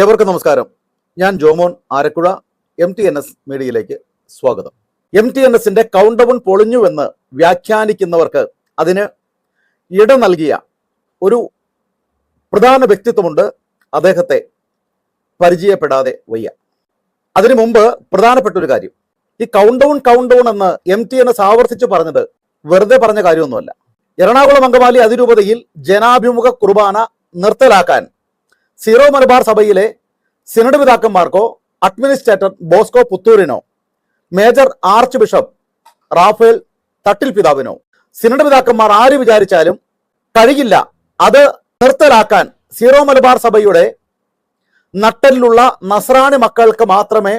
ഏവർക്കും നമസ്കാരം. ഞാൻ Jomon Arakkuzha M T N S മീഡിയയിലേക്ക് സ്വാഗതം. എം ടി എൻ എസിന്റെ കൗണ്ട് ഡൗൺ പൊളിഞ്ഞുവെന്ന് വ്യാഖ്യാനിക്കുന്നവർക്ക് അതിന് ഇട നൽകിയ ഒരു പ്രധാന വ്യക്തിത്വമുണ്ട് അദ്ദേഹത്തെ പരിചയപ്പെടാതെ വയ്യ. അതിനു മുമ്പ് പ്രധാനപ്പെട്ട ഒരു കാര്യം. ഈ കൗണ്ട് ഡൗൺ കൗണ്ട് ഡൗൺ എന്ന് എം ടി എൻ എസ് ആവർത്തിച്ച് പറഞ്ഞത് വെറുതെ പറഞ്ഞ കാര്യമൊന്നുമല്ല. എറണാകുളം അങ്കമാലി അതിരൂപതയിൽ ജനാഭിമുഖ കുർബാന നിർത്തലാക്കാൻ സീറോ മലബാർ സഭയിലെ സിനഡ് പിതാക്കന്മാർക്കോ അഡ്മിനിസ്ട്രേറ്റർ ബോസ്കോ പുത്തൂരിനോ major archbishop Rafale Thattil പിതാവിനോ. സിനഡ് പിതാക്കന്മാർ ആര് വിചാരിച്ചാലും കഴിയില്ല. അത് നിർത്തലാക്കാൻ സീറോ മലബാർ സഭയുടെ നട്ടലിലുള്ള നസ്രാണി മക്കൾക്ക് മാത്രമേ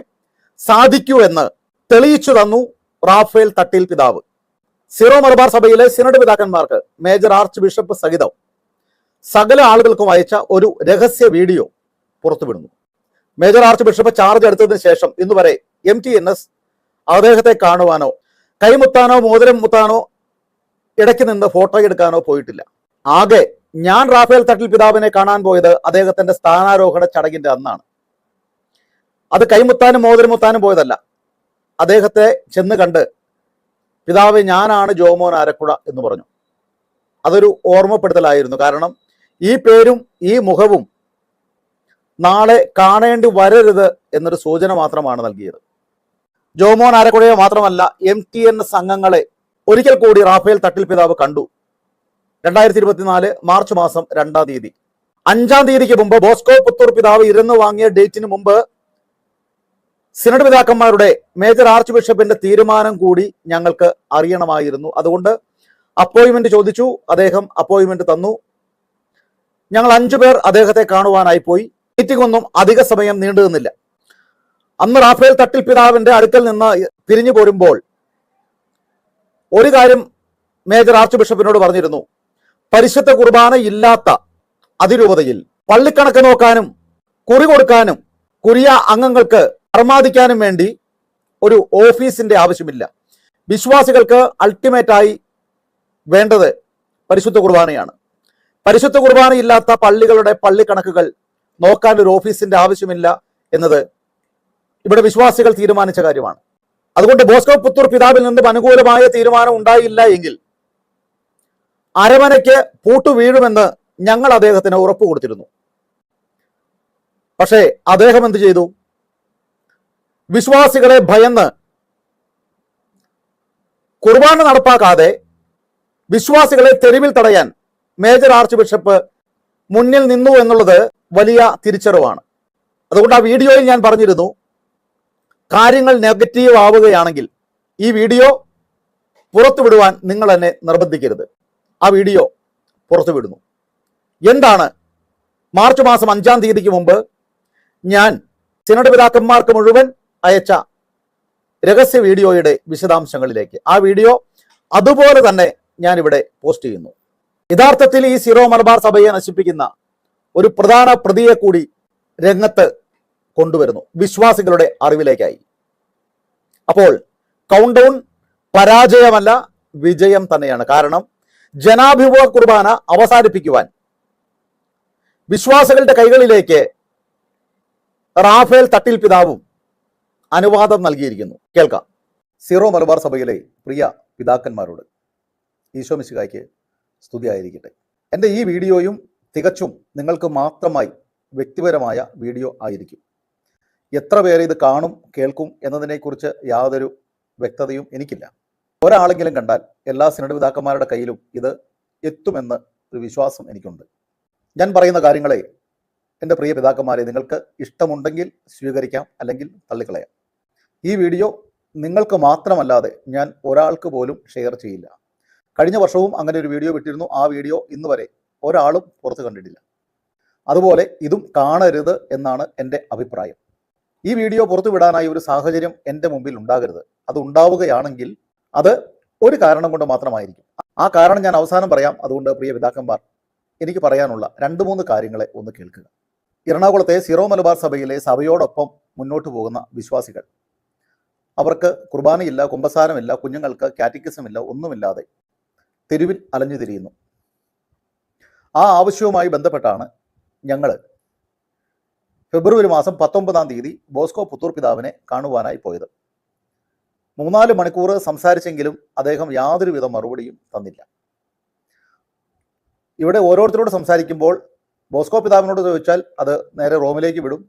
സാധിക്കൂ എന്ന് തെളിയിച്ചു തന്നു റാഫേൽ തട്ടിൽ പിതാവ്. സീറോ മലബാർ സഭയിലെ സിനഡ് പിതാക്കന്മാർക്ക് മേജർ ആർച്ച് ബിഷപ്പ് സഹിതം സകല ആളുകൾക്കും അയച്ച ഒരു രഹസ്യ വീഡിയോ പുറത്തുവിടുന്നു. മേജർ ആർച്ച് ബിഷപ്പ് ചാർജ് എടുത്തതിന് ശേഷം ഇന്ന് വരെ എം ടി എൻ എസ് അദ്ദേഹത്തെ കാണുവാനോ കൈമുത്താനോ മോതിരം മുത്താനോ ഇടയ്ക്ക് നിന്ന് ഫോട്ടോ എടുക്കാനോ പോയിട്ടില്ല. ആകെ ഞാൻ റാഫേൽ തട്ടിൽ പിതാവിനെ കാണാൻ പോയത് അദ്ദേഹത്തിന്റെ സ്ഥാനാരോഹണ ചടങ്ങിന്റെ അന്നാണ്. അത് കൈമുത്താനും മോതിരം മുത്താനും പോയതല്ല. അദ്ദേഹത്തെ ചെന്ന് കണ്ട് പിതാവ് ഞാനാണ് ജോമോൻ ആരക്കുഴ എന്ന് പറഞ്ഞു. അതൊരു ഓർമ്മപ്പെടുത്തലായിരുന്നു. കാരണം ഈ പേരും ഈ മുഖവും നാളെ കാണേണ്ടി വരരുത് എന്നൊരു സൂചന മാത്രമാണ് നൽകിയത്. ജോമോൻ ആരക്കുഴയെ മാത്രമല്ല എം ടി എൻ സംഘങ്ങളെ ഒരിക്കൽ കൂടി റാഫേൽ തട്ടിൽ പിതാവ് കണ്ടു. രണ്ടായിരത്തി ഇരുപത്തിനാല് മാർച്ച് മാസം രണ്ടാം തീയതി. അഞ്ചാം തീയതിക്ക് മുമ്പ് ബോസ്കോ പുത്തൂർ പിതാവ് ഇരുന്ന് വാങ്ങിയ ഡേറ്റിന് മുമ്പ് സിനഡ് പിതാക്കന്മാരുടെ മേജർ ആർച്ച് ബിഷപ്പിന്റെ തീരുമാനം കൂടി ഞങ്ങൾക്ക് അറിയണമായിരുന്നു. അതുകൊണ്ട് അപ്പോയിന്റ്മെന്റ് ചോദിച്ചു അദ്ദേഹം അപ്പോയിന്റ്മെന്റ് തന്നു. ഞങ്ങൾ അഞ്ചു പേർ അദ്ദേഹത്തെ കാണുവാനായി പോയി. മീറ്റിംഗ് ഒന്നും അധിക സമയം നീണ്ടു നിന്നില്ല അന്ന് റാഫേൽ തട്ടിൽ പിതാവിന്റെ അടുക്കൽ നിന്ന് പിരിഞ്ഞു പോരുമ്പോൾ ഒരു കാര്യം മേജർ ആർച്ച് ബിഷപ്പിനോട് പറഞ്ഞിരുന്നു. പരിശുദ്ധ കുർബാന ഇല്ലാത്ത അതിരൂപതയിൽ പള്ളിക്കണക്ക് നോക്കാനും കുറി കൊടുക്കാനും കുറിയ അംഗങ്ങൾക്ക് അർമാദിക്കാനും വേണ്ടി ഒരു ഓഫീസിന്റെ ആവശ്യമില്ല. വിശ്വാസികൾക്ക് അൾട്ടിമേറ്റായി വേണ്ടത് പരിശുദ്ധ കുർബാനയാണ്. പരിശുദ്ധ കുർബാന ഇല്ലാത്ത പള്ളികളുടെ പള്ളി കണക്കുകൾ നോക്കാൻ ഒരു ഓഫീസിന്റെ ആവശ്യമില്ല എന്നത് ഇവിടെ വിശ്വാസികൾ തീരുമാനിച്ച കാര്യമാണ്. അതുകൊണ്ട് ബോസ്കോ പുത്തൂർ പിതാവിൽ നിന്നും അനുകൂലമായ തീരുമാനം ഉണ്ടായില്ല എങ്കിൽ അരമനയ്ക്ക് പൂട്ടു വീഴുമെന്ന് ഞങ്ങൾ അദ്ദേഹത്തിന് ഉറപ്പ് കൊടുത്തിരുന്നു. പക്ഷേ അദ്ദേഹം എന്ത് ചെയ്തു? വിശ്വാസികളെ ഭയന്ന് കുർബാന നടപ്പാക്കാതെ വിശ്വാസികളെ തെരുവിൽ തടയാൻ മേജർ ആർച്ച് ബിഷപ്പ് മുന്നിൽ നിന്നു എന്നുള്ളത് വലിയ തിരിച്ചറിവാണ്. അതുകൊണ്ട് ആ വീഡിയോയിൽ ഞാൻ പറഞ്ഞിരുന്നു കാര്യങ്ങൾ നെഗറ്റീവ് ആവുകയാണെങ്കിൽ ഈ വീഡിയോ പുറത്തുവിടുവാൻ നിങ്ങൾ എന്നെ നിർബന്ധിക്കരുത്. ആ വീഡിയോ പുറത്തുവിടുന്നു എന്താണ്? മാർച്ച് മാസം അഞ്ചാം തീയതിക്ക് മുമ്പ് ഞാൻ സിനഡ് പിതാക്കന്മാർക്ക് മുഴുവൻ അയച്ച രഹസ്യ വീഡിയോയുടെ വിശദാംശങ്ങളിലേക്ക്. ആ വീഡിയോ അതുപോലെ തന്നെ ഞാനിവിടെ പോസ്റ്റ് ചെയ്യുന്നു. യഥാർത്ഥത്തിൽ ഈ സിറോ മലബാർ സഭയെ നശിപ്പിക്കുന്ന ഒരു പ്രധാന പ്രതിയെ കൂടി രംഗത്ത് കൊണ്ടുവരുന്നു. വിശ്വാസികളുടെ അറിവിലേക്കായി. അപ്പോൾ കൗണ്ട് ഡൗൺ പരാജയമല്ല വിജയം തന്നെയാണ്. കാരണം ജനാഭിമുഖ കുർബാന അവസാനിപ്പിക്കുവാൻ വിശ്വാസികളുടെ കൈകളിലേക്ക് റാഫേൽ തട്ടിൽ പിതാവും അനുവാദം നൽകിയിരിക്കുന്നു. കേൾക്കാം. സിറോ മലബാർ സഭയിലെ പ്രിയ പിതാക്കന്മാരോട് ഈശോ മിശിഹായ്ക്ക് സ്തുതിയായിരിക്കട്ടെ. എന്റെ ഈ വീഡിയോയും തികച്ചും നിങ്ങൾക്ക് മാത്രമായി വ്യക്തിപരമായ വീഡിയോ ആയിരിക്കും. എത്ര പേര് ഇത് കാണും കേൾക്കും എന്നതിനെക്കുറിച്ച് യാതൊരു വ്യക്തതയും എനിക്കില്ല. ഒരാളെങ്കിലും കണ്ടാൽ എല്ലാ സിനഡ് പിതാക്കന്മാരുടെ കയ്യിലും ഇത് എത്തുമെന്ന് ഒരു വിശ്വാസം എനിക്കുണ്ട്. ഞാൻ പറയുന്ന കാര്യങ്ങളെ എന്റെ പ്രിയ പിതാക്കന്മാരെ നിങ്ങൾക്ക് ഇഷ്ടമുണ്ടെങ്കിൽ സ്വീകരിക്കാം അല്ലെങ്കിൽ തള്ളിക്കളയാം. ഈ വീഡിയോ നിങ്ങൾക്ക് മാത്രമല്ലാതെ ഞാൻ ഒരാൾക്ക് പോലും ഷെയർ ചെയ്യില്ല. കഴിഞ്ഞ വർഷവും അങ്ങനെ ഒരു വീഡിയോ വിട്ടിരുന്നു. ആ വീഡിയോ ഇന്ന് വരെ ഒരാളും പുറത്ത് കണ്ടിട്ടില്ല. അതുപോലെ ഇതും കാണരുത് എന്നാണ് എന്റെ അഭിപ്രായം. ഈ വീഡിയോ പുറത്തു വിടാനായി ഒരു സാഹചര്യം എന്റെ മുമ്പിൽ ഉണ്ടാകരുത്. അത് ഉണ്ടാവുകയാണെങ്കിൽ അത് ഒരു കാരണം കൊണ്ട് മാത്രമായിരിക്കും. ആ കാരണം ഞാൻ അവസാനം പറയാം. അതുകൊണ്ട് പ്രിയ പിതാക്കന്മാർ എനിക്ക് പറയാനുള്ള രണ്ട് മൂന്ന് കാര്യങ്ങളെ ഒന്ന് കേൾക്കുക. എറണാകുളത്തെ സിറോ മലബാർ സഭയിലെ സഭയോടൊപ്പം മുന്നോട്ട് പോകുന്ന വിശ്വാസികൾ. അവർക്ക് കുർബാനയില്ല കുമ്പസാരമില്ല കുഞ്ഞുങ്ങൾക്ക് കാറ്റിക്കിസമില്ല ഒന്നുമില്ലാതെ തെരുവിൽ അലഞ്ഞു തിരിയുന്നു. ആ ആവശ്യവുമായി ബന്ധപ്പെട്ടാണ് ഞങ്ങൾ ഫെബ്രുവരി മാസം പത്തൊമ്പതാം തീയതി ബോസ്കോ പുത്തൂർ പിതാവിനെ കാണുവാനായി പോയത്. മൂന്നാൽ മണിക്കൂർ സംസാരിച്ചെങ്കിലും അദ്ദേഹം യാതൊരുവിധ മറുപടിയും തന്നില്ല. ഇവിടെ ഓരോരുത്തരോട് സംസാരിക്കുമ്പോൾ ബോസ്കോ പിതാവിനോട് ചോദിച്ചാൽ അത് നേരെ റോമിലേക്ക് വിടും.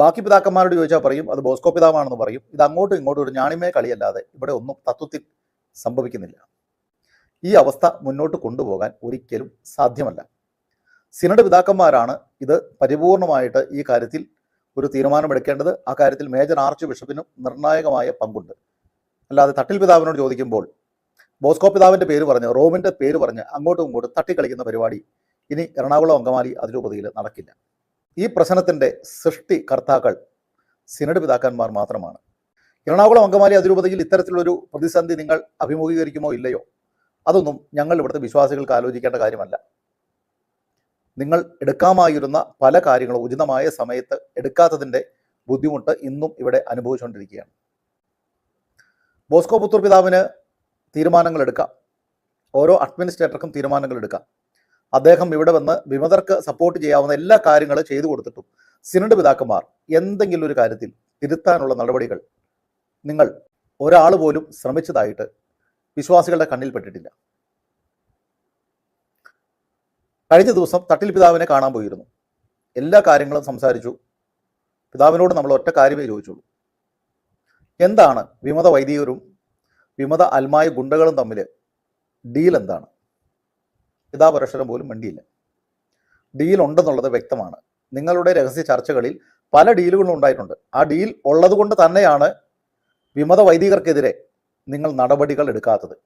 ബാക്കി പിതാക്കന്മാരോട് ചോദിച്ചാൽ പറയും അത് ബോസ്കോ പിതാവാണെന്ന് പറയും. ഇത് അങ്ങോട്ടും ഇങ്ങോട്ടും ഒരു ഞാണിമേ കളിയല്ലാതെ ഇവിടെ ഒന്നും തത്വത്തിൽ സംഭവിക്കുന്നില്ല. ഈ അവസ്ഥ മുന്നോട്ട് കൊണ്ടുപോകാൻ ഒരിക്കലും സാധ്യമല്ല. സിനഡ് പിതാക്കന്മാരാണ് ഇത് പരിപൂർണമായിട്ട് ഈ കാര്യത്തിൽ ഒരു തീരുമാനമെടുക്കേണ്ടത്. ആ കാര്യത്തിൽ മേജർ ആർച്ച് ബിഷപ്പിനും നിർണായകമായ പങ്കുണ്ട്. അല്ലാതെ തട്ടിൽ പിതാവിനോട് ചോദിക്കുമ്പോൾ ബോസ്കോ പിതാവിന്റെ പേര് പറഞ്ഞ് റോമിന്റെ പേര് പറഞ്ഞ് അങ്ങോട്ടും ഇങ്ങോട്ടും തട്ടിക്കളിക്കുന്ന പരിപാടി ഇനി എറണാകുളം അങ്കമാലി അതിരൂപതയിൽ നടക്കില്ല. ഈ പ്രശ്നത്തിന്റെ സൃഷ്ടി കർത്താക്കൾ സിനഡ് പിതാക്കന്മാർ മാത്രമാണ്. എറണാകുളം അങ്കമാലി അതിരൂപതയിൽ ഇത്തരത്തിലൊരു പ്രതിസന്ധി നിങ്ങൾ അഭിമുഖീകരിക്കുമോ ഇല്ലയോ? അതൊന്നും ഞങ്ങൾ ഇവിടുത്തെ വിശ്വാസികൾക്ക് ആലോചിക്കേണ്ട കാര്യമല്ല. നിങ്ങൾ എടുക്കാമായിരുന്ന പല കാര്യങ്ങളും ഉചിതമായ സമയത്ത് എടുക്കാത്തതിന്റെ ബുദ്ധിമുട്ട് ഇന്നും ഇവിടെ അനുഭവിച്ചുകൊണ്ടിരിക്കുകയാണ്. ബോസ്കോ പുത്രപിതാവിന് തീരുമാനങ്ങൾ എടുക്കാം. ഓരോ അഡ്മിനിസ്ട്രേറ്റർക്കും തീരുമാനങ്ങൾ എടുക്കാം. അദ്ദേഹം ഇവിടെ വന്ന് വിമതർക്ക് സപ്പോർട്ട് ചെയ്യാവുന്ന എല്ലാ കാര്യങ്ങളും ചെയ്തു കൊടുത്തിട്ടും സിനഡ് പിതാക്കന്മാർ എന്തെങ്കിലും ഒരു കാര്യത്തിൽ തിരുത്താനുള്ള നടപടികൾ നിങ്ങൾ ഒരാൾ പോലും ശ്രമിച്ചതായിട്ട് വിശ്വാസികളുടെ കണ്ണിൽപ്പെട്ടിട്ടില്ല കഴിഞ്ഞ ദിവസം തട്ടിൽ പിതാവിനെ കാണാൻ പോയിരുന്നു. എല്ലാ കാര്യങ്ങളും സംസാരിച്ചു. പിതാവിനോട് നമ്മൾ ഒറ്റ കാര്യമേ ചോദിച്ചുള്ളൂ. എന്താണ് വിമത വൈദികരും വിമത അൽമായ ഗുണ്ടകളും തമ്മിൽ ഡീൽ എന്താണ്? പിതാപരക്ഷരം പോലും വേണ്ടിയില്ല ഡീൽ ഉണ്ടെന്നുള്ളത് വ്യക്തമാണ്. നിങ്ങളുടെ രഹസ്യ ചർച്ചകളിൽ പല ഡീലുകളും ഉണ്ടായിട്ടുണ്ട്. ആ ഡീൽ ഉള്ളതുകൊണ്ട് തന്നെയാണ് വിമത വൈദികർക്കെതിരെ നിങ്ങൾ നടപടികൾ എടുക്കാത്തത്.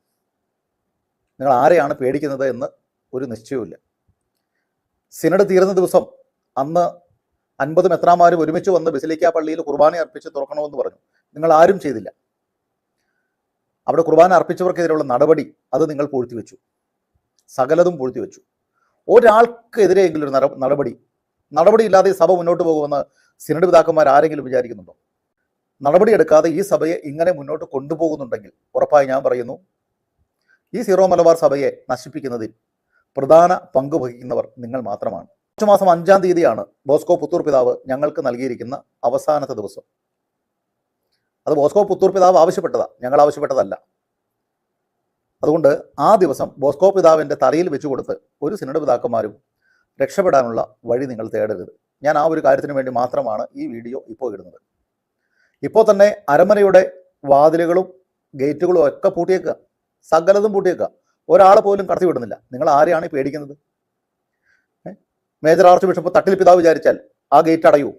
നിങ്ങൾ ആരെയാണ് പേടിക്കുന്നത് എന്ന് ഒരു നിശ്ചയവുമില്ല. സിനഡ് തീർന്ന ദിവസം അന്ന് അൻപത് മെത്രാമാരും ഒരുമിച്ച് വന്ന് ബസിലിക്ക പള്ളിയിൽ കുർബാന അർപ്പിച്ച് തുറക്കണമെന്ന് പറഞ്ഞു. നിങ്ങൾ ആരും ചെയ്തില്ല. അവിടെ കുർബാന അർപ്പിച്ചവർക്കെതിരെയുള്ള നടപടി അത് നിങ്ങൾ പൂഴ്ത്തിവെച്ചു. സകലതും പൂഴ്ത്തിവെച്ചു. ഒരാൾക്കെതിരെയെങ്കിലും ഒരു നട- നടപടി നടപടിയില്ലാതെ സഭ മുന്നോട്ട് പോകുമെന്ന് സിനഡ് പിതാക്കന്മാർ ആരെങ്കിലും വിചാരിക്കുന്നുണ്ടോ? നടപടിയെടുക്കാതെ ഈ സഭയെ ഇങ്ങനെ മുന്നോട്ട് കൊണ്ടുപോകുന്നുണ്ടെങ്കിൽ ഉറപ്പായി ഞാൻ പറയുന്നു ഈ സീറോ മലബാർ സഭയെ നശിപ്പിക്കുന്നതിൽ പ്രധാന പങ്ക് വഹിക്കുന്നവർ നിങ്ങൾ മാത്രമാണ്. മാർച്ച് മാസം അഞ്ചാം തീയതിയാണ് ബോസ്കോ പുത്തൂർ പിതാവ് ഞങ്ങൾക്ക് നൽകിയിരിക്കുന്ന അവസാനത്തെ ദിവസം. അത് ബോസ്കോ പുത്തൂർ പിതാവ് ആവശ്യപ്പെട്ടതാ ഞങ്ങൾ ആവശ്യപ്പെട്ടതല്ല. അതുകൊണ്ട് ആ ദിവസം ബോസ്കോ പിതാവിന്റെ തലയിൽ വെച്ചു കൊടുത്ത് ഒരു സിനഡ് പിതാക്കന്മാരും രക്ഷപ്പെടാനുള്ള വഴി നിങ്ങൾ തേടരുത്. ഞാൻ ആ ഒരു കാര്യത്തിന് വേണ്ടി മാത്രമാണ് ഈ വീഡിയോ ഇപ്പോൾ ഇടുന്നത്. ഇപ്പോൾ തന്നെ അരമനയുടെ വാതിലുകളും ഗേറ്റുകളും ഒക്കെ പൂട്ടിയേക്കുക. സകലതും പൂട്ടിയേക്കുക. ഒരാളെ പോലും കടത്തി വിടുന്നില്ല. നിങ്ങൾ ആരെയാണ് പേടിക്കുന്നത്? മേജർ ആർച്ച് ബിഷപ്പ് തട്ടിൽ പിതാവ് വിചാരിച്ചാൽ ആ ഗേറ്റ് അടയൂ.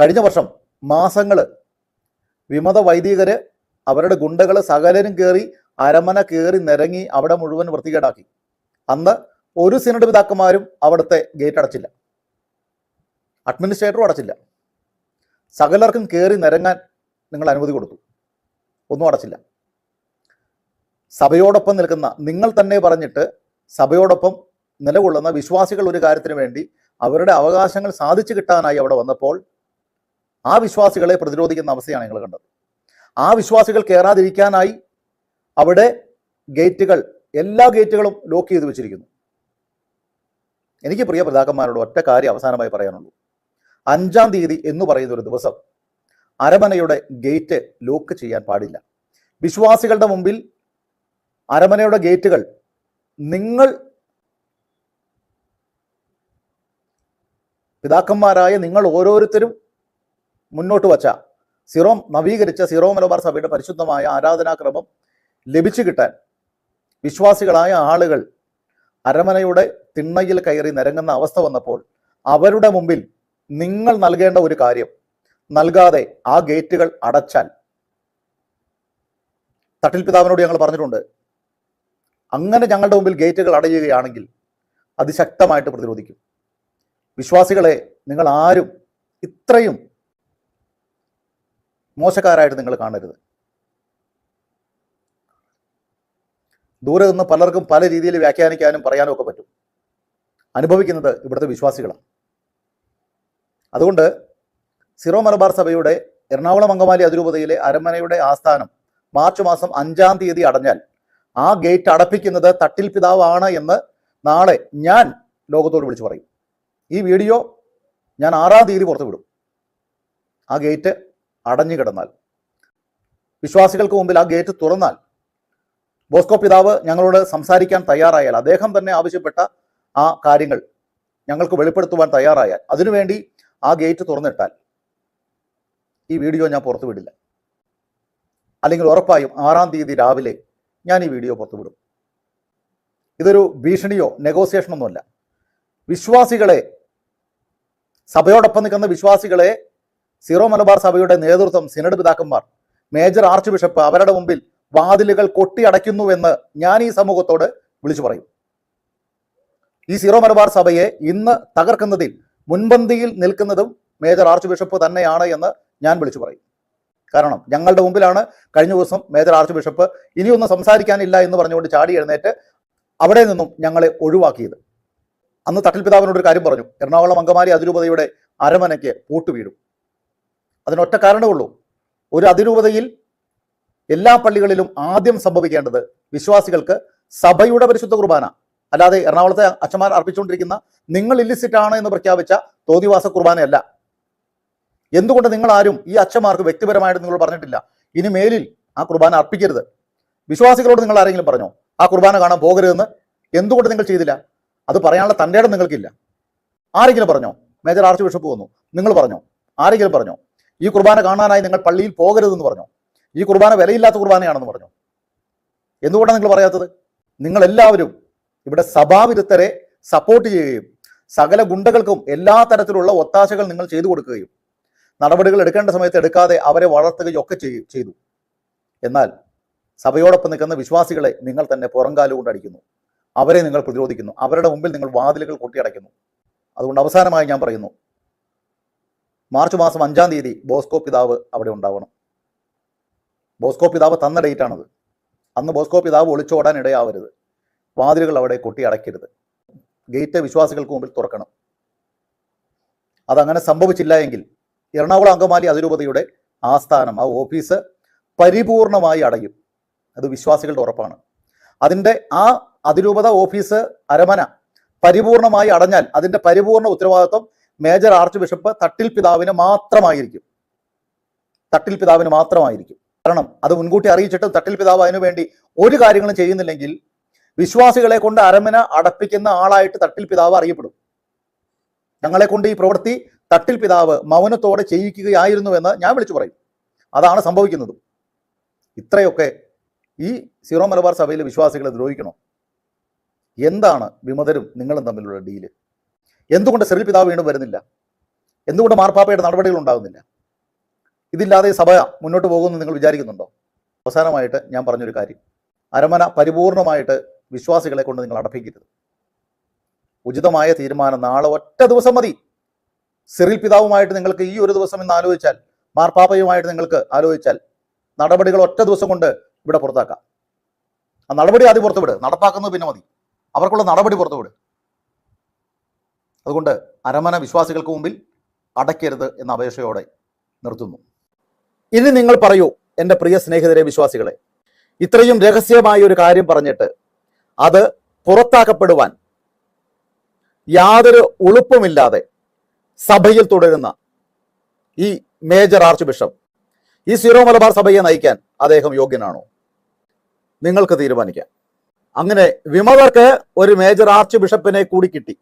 കഴിഞ്ഞ വർഷം മാസങ്ങൾ വിമത വൈദികര് അവരുടെ ഗുണ്ടകൾ സകലരും കയറി അരമന കയറി നിരങ്ങി അവിടെ മുഴുവൻ വൃത്തികേടാക്കി. അന്ന് ഒരു സിനഡ് പിതാക്കന്മാരും അവിടുത്തെ ഗേറ്റ് അടച്ചില്ല. അഡ്മിനിസ്ട്രേറ്ററും അടച്ചില്ല. സകലർക്കും കയറി നിരങ്ങാൻ നിങ്ങൾ അനുമതി കൊടുത്തു. ഒന്നും അടച്ചില്ല. സഭയോടൊപ്പം നിൽക്കുന്ന നിങ്ങൾ തന്നെ പറഞ്ഞിട്ട് സഭയോടൊപ്പം നിലകൊള്ളുന്ന വിശ്വാസികൾ ഒരു കാര്യത്തിന് വേണ്ടി അവരുടെ അവകാശങ്ങൾ സാധിച്ചു കിട്ടാനായി അവിടെ വന്നപ്പോൾ ആ വിശ്വാസികളെ പ്രതിരോധിക്കുന്ന അവസ്ഥയാണ് ഞങ്ങൾ കണ്ടത്. ആ വിശ്വാസികൾ കയറാതിരിക്കാനായി അവിടെ ഗേറ്റുകൾ എല്ലാ ഗേറ്റുകളും ലോക്ക് ചെയ്ത് വെച്ചിരിക്കുന്നു. എനിക്ക് പ്രിയ പിതാക്കന്മാരോട് ഒറ്റ കാര്യം അവസാനമായി പറയാനുള്ളൂ. അഞ്ചാം തീയതി എന്ന് പറയുന്ന ഒരു ദിവസം അരമനയുടെ ഗേറ്റ് ലോക്ക് ചെയ്യാൻ പാടില്ല. വിശ്വാസികളുടെ മുമ്പിൽ അരമനയുടെ ഗേറ്റുകൾ നിങ്ങൾ പിതാക്കന്മാരായ നിങ്ങൾ ഓരോരുത്തരും മുന്നോട്ട് വച്ച സിറോം നവീകരിച്ച സിറോ മലബാർ സഭയുടെ പരിശുദ്ധമായ ആരാധനാക്രമം ലഭിച്ചു കിട്ടാൻ വിശ്വാസികളായ ആളുകൾ അരമനയുടെ തിണ്ണയിൽ കയറി നിരങ്ങുന്ന അവസ്ഥ വന്നപ്പോൾ അവരുടെ മുമ്പിൽ നിങ്ങൾ നൽകേണ്ട ഒരു കാര്യം. നൽകാതെ ആ ഗേറ്റുകൾ അടച്ചാൽ. തട്ടിൽ പിതാവിനോട് ഞങ്ങൾ പറഞ്ഞിട്ടുണ്ട്. അങ്ങനെ ഞങ്ങളുടെ മുമ്പിൽ ഗേറ്റുകൾ അടയുകയാണെങ്കിൽ അതിശക്തമായിട്ട് പ്രതിരോധിക്കും. വിശ്വാസികളെ നിങ്ങൾ ആരും ഇത്രയും മോശക്കാരായിട്ട് നിങ്ങൾ കാണരുത്. ദൂരെ നിന്ന് പലർക്കും പല രീതിയിൽ വ്യാഖ്യാനിക്കാനും പറയാനും ഒക്കെ പറ്റും. അനുഭവിക്കുന്നത് ഇവിടുത്തെ വിശ്വാസികളാണ്. അതുകൊണ്ട് സിറോ മലബാർ സഭയുടെ എറണാകുളം അങ്കമാലി അതിരൂപതയിലെ അരമനയുടെ ആസ്ഥാനം മാർച്ച് മാസം അഞ്ചാം തീയതി അടഞ്ഞാൽ ആ ഗേറ്റ് അടപ്പിക്കുന്നത് തട്ടിൽ പിതാവാണ് എന്ന് നാളെ ഞാൻ ലോകത്തോട് വിളിച്ചു പറയും. ഈ വീഡിയോ ഞാൻ ആറാം തീയതി പുറത്തു വിടും. ആ ഗേറ്റ് അടഞ്ഞു കിടന്നാൽ വിശ്വാസികൾക്ക് മുമ്പിൽ ആ ഗേറ്റ് തുറന്നാൽ ബോസ്കോ പിതാവ് ഞങ്ങളോട് സംസാരിക്കാൻ തയ്യാറായാൽ അദ്ദേഹം തന്നെ ആവശ്യപ്പെട്ട ആ കാര്യങ്ങൾ ഞങ്ങൾക്ക് വെളിപ്പെടുത്തുവാൻ തയ്യാറായാൽ അതിനുവേണ്ടി ആ ഗേറ്റ് തുറന്നിട്ടാൽ ഈ വീഡിയോ ഞാൻ പുറത്തു വിടില്ല. അല്ലെങ്കിൽ ഉറപ്പായും ആറാം തീയതി രാവിലെ ഞാൻ ഈ വീഡിയോ പുറത്തുവിടും ഇതൊരു ഭീഷണിയോ നെഗോസിയേഷനൊന്നുമല്ല വിശ്വാസികളെ സഭയോടൊപ്പം നിൽക്കുന്ന വിശ്വാസികളെ സീറോ മലബാർ സഭയുടെ നേതൃത്വം സിനഡ് പിതാക്കന്മാർ മേജർ ആർച്ച് ബിഷപ്പ് അവരുടെ മുമ്പിൽ വാതിലുകൾ കൊട്ടിയടയ്ക്കുന്നുവെന്ന് ഞാൻ ഈ സമൂഹത്തോട് വിളിച്ചു പറയും. ഈ സീറോ മലബാർ സഭയെ ഇന്ന് തകർക്കുന്നതിൽ മുൻപന്തിയിൽ നിൽക്കുന്നതും മേജർ ആർച്ച് ബിഷപ്പ് തന്നെയാണ് എന്ന് ഞാൻ വിളിച്ചു പറയും. കാരണം ഞങ്ങളുടെ മുമ്പിലാണ് കഴിഞ്ഞ ദിവസം മേജർ ആർച്ച് ബിഷപ്പ് ഇനിയൊന്നും സംസാരിക്കാനില്ല എന്ന് പറഞ്ഞുകൊണ്ട് ചാടി എഴുന്നേറ്റ് അവിടെ നിന്നും ഞങ്ങളെ ഒഴിവാക്കിയത്. അന്ന് തട്ടിൽ പിതാവിനോട് ഒരു കാര്യം പറഞ്ഞു. എറണാകുളം അങ്കമാലി അതിരൂപതയുടെ അരമനയ്ക്ക് പൂട്ട് വീഴും. അതിനൊറ്റ കാരണമുള്ളൂ ഒരു അതിരൂപതയിൽ എല്ലാ പള്ളികളിലും ആദ്യം സംഭവിക്കേണ്ടത് വിശ്വാസികൾക്ക് സഭയുടെ പരിശുദ്ധ കുർബാന അല്ലാതെ എറണാകുളത്തെ അച്ഛന്മാർ അർപ്പിച്ചുകൊണ്ടിരിക്കുന്ന നിങ്ങൾ ഇല്ലിസിറ്റ് എന്ന് പ്രഖ്യാപിച്ച തോതിവാസ കുർബാനയല്ല. എന്തുകൊണ്ട് നിങ്ങൾ ആരും ഈ അച്ഛന്മാർക്ക് വ്യക്തിപരമായിട്ട് നിങ്ങൾ പറഞ്ഞിട്ടില്ല? ഇനി മേലിൽ ആ കുർബാന അർപ്പിക്കരുത്. വിശ്വാസികളോട് നിങ്ങൾ ആരെങ്കിലും പറഞ്ഞോ ആ കുർബാന കാണാൻ പോകരുതെന്ന് എന്തുകൊണ്ട് നിങ്ങൾ ചെയ്തില്ല? അത് പറയാനുള്ള തന്റെ നിങ്ങൾക്കില്ല. ആരെങ്കിലും പറഞ്ഞോ മേജർ ആർച്ച് ബിഷപ്പ് വന്നു നിങ്ങൾ പറഞ്ഞോ ആരെങ്കിലും പറഞ്ഞോ ഈ കുർബാന കാണാനായി നിങ്ങൾ പള്ളിയിൽ പോകരുതെന്ന് പറഞ്ഞോ ഈ കുർബാന വിലയില്ലാത്ത കുർബാനയാണെന്ന് പറഞ്ഞു? എന്തുകൊണ്ടാണ് നിങ്ങൾ പറയാത്തത്? നിങ്ങൾ എല്ലാവരും ഇവിടെ സഭാവിരുദ്ധരെ സപ്പോർട്ട് ചെയ്യുകയും സകല ഗുണ്ടകൾക്കും എല്ലാ തരത്തിലുള്ള ഒത്താശകൾ നിങ്ങൾ ചെയ്തു കൊടുക്കുകയും നടപടികൾ എടുക്കേണ്ട സമയത്ത് എടുക്കാതെ അവരെ വളർത്തുകയും ഒക്കെ ചെയ്തു. എന്നാൽ സഭയോടൊപ്പം നിൽക്കുന്ന വിശ്വാസികളെ നിങ്ങൾ തന്നെ പുറംകാലു കൊണ്ട് അടിക്കുന്നു. അവരെ നിങ്ങൾ പ്രതിരോധിക്കുന്നു. അവരുടെ മുമ്പിൽ നിങ്ങൾ വാതിലുകൾ കൊട്ടിയടയ്ക്കുന്നു അതുകൊണ്ട് അവസാനമായി ഞാൻ പറയുന്നു മാർച്ച് മാസം അഞ്ചാം തീയതി ബോസ്കോ പിതാവ് അവിടെ ഉണ്ടാവണം. ബോസ്കോ പിതാവ് തന്ന ഡേറ്റാണത് അന്ന് ബോസ്കോ പിതാവ് ഒളിച്ചോടാൻ ഇടയാവരുത്. വാതിലുകൾ അവിടെ കൊട്ടി അടയ്ക്കരുത്. ഗേറ്റ് വിശ്വാസികൾക്ക് മുമ്പിൽ തുറക്കണം. അതങ്ങനെ സംഭവിച്ചില്ല എങ്കിൽ എറണാകുളം അങ്കമാലി അതിരൂപതയുടെ ആസ്ഥാനം ആ ഓഫീസ് പരിപൂർണമായി അടയും. അത് വിശ്വാസികളുടെ ഉറപ്പാണ്. അതിന്റെ ആ അതിരൂപത ഓഫീസ് അരമന പരിപൂർണമായി അടഞ്ഞാൽ അതിന്റെ പരിപൂർണ ഉത്തരവാദിത്വം മേജർ ആർച്ച് ബിഷപ്പ് തട്ടിൽ പിതാവിന് മാത്രമായിരിക്കും. തട്ടിൽ പിതാവിന് മാത്രമായിരിക്കും. കാരണം അത് മുൻകൂട്ടി അറിയിച്ചിട്ട് തട്ടിൽ പിതാവ് അതിനുവേണ്ടി ഒരു കാര്യങ്ങളും ചെയ്യുന്നില്ലെങ്കിൽ വിശ്വാസികളെ കൊണ്ട് അരമന അടപ്പിക്കുന്ന ആളായിട്ട് തട്ടിൽ പിതാവ് അറിയപ്പെടും. ഞങ്ങളെ കൊണ്ട് ഈ പ്രവൃത്തി തട്ടിൽ പിതാവ് മൗനത്തോടെ ചെയ്യിക്കുകയായിരുന്നുവെന്ന് ഞാൻ വിളിച്ചു പറയും. അതാണ് സംഭവിക്കുന്നത്. ഇത്രയൊക്കെ ഈ സീറോ മലബാർ സഭയിലെ വിശ്വാസികളെ ദ്രോഹിക്കണം? എന്താണ് വിമതരും നിങ്ങളും തമ്മിലുള്ള ഡീൽ? എന്തുകൊണ്ട് സെറിൽ പിതാവ് വീണ്ടും വരുന്നില്ല? എന്തുകൊണ്ട് മാർപ്പാപ്പയുടെ നടപടികൾ ഉണ്ടാകുന്നില്ല? ഇതില്ലാതെ സഭ മുന്നോട്ട് പോകുമെന്ന് നിങ്ങൾ വിചാരിക്കുന്നുണ്ടോ? അവസാനമായിട്ട് ഞാൻ പറഞ്ഞൊരു കാര്യം. അരമന പരിപൂർണമായിട്ട് വിശ്വാസികളെ കൊണ്ട് നിങ്ങൾ അടപ്പിക്കരുത്. ഉചിതമായ തീരുമാനം നാളെ ഒറ്റ ദിവസം മതി. സിറിൽ പിതാവുമായിട്ട് നിങ്ങൾക്ക് ഈ ഒരു ദിവസം ഇന്ന് ആലോചിച്ചാൽ മാർപ്പാപ്പയുമായിട്ട് നിങ്ങൾക്ക് ആലോചിച്ചാൽ നടപടികൾ ഒറ്റ ദിവസം കൊണ്ട് ഇവിടെ പുറത്താക്കാം. ആ നടപടി ആദ്യം പുറത്തുവിട് നടപ്പാക്കുന്നത് പിന്നെ മതി. അവർക്കുള്ള നടപടി പുറത്തുവിട് അതുകൊണ്ട് അരമന വിശ്വാസികൾക്ക് മുമ്പിൽ അടയ്ക്കരുത് എന്ന അപേക്ഷയോടെ നിർത്തുന്നു. ഇനി നിങ്ങൾ പറയൂ എന്റെ പ്രിയ സ്നേഹിതരെ വിശ്വാസികളെ ഇത്രയും രഹസ്യമായ ഒരു കാര്യം പറഞ്ഞിട്ട് അത് പുറത്താക്കപ്പെടുവാൻ യാതൊരു ഉളുപ്പുമില്ലാതെ സഭയിൽ തുടരുന്ന ഈ മേജർ ആർച്ച് ബിഷപ്പ് ഈ സീറോ മലബാർ സഭയെ നയിക്കാൻ അദ്ദേഹം യോഗ്യനാണോ? നിങ്ങൾക്ക് തീരുമാനിക്കാം. അങ്ങനെ വിമതർക്ക് ഒരു മേജർ ആർച്ച് ബിഷപ്പിനെ കൂടി കിട്ടി.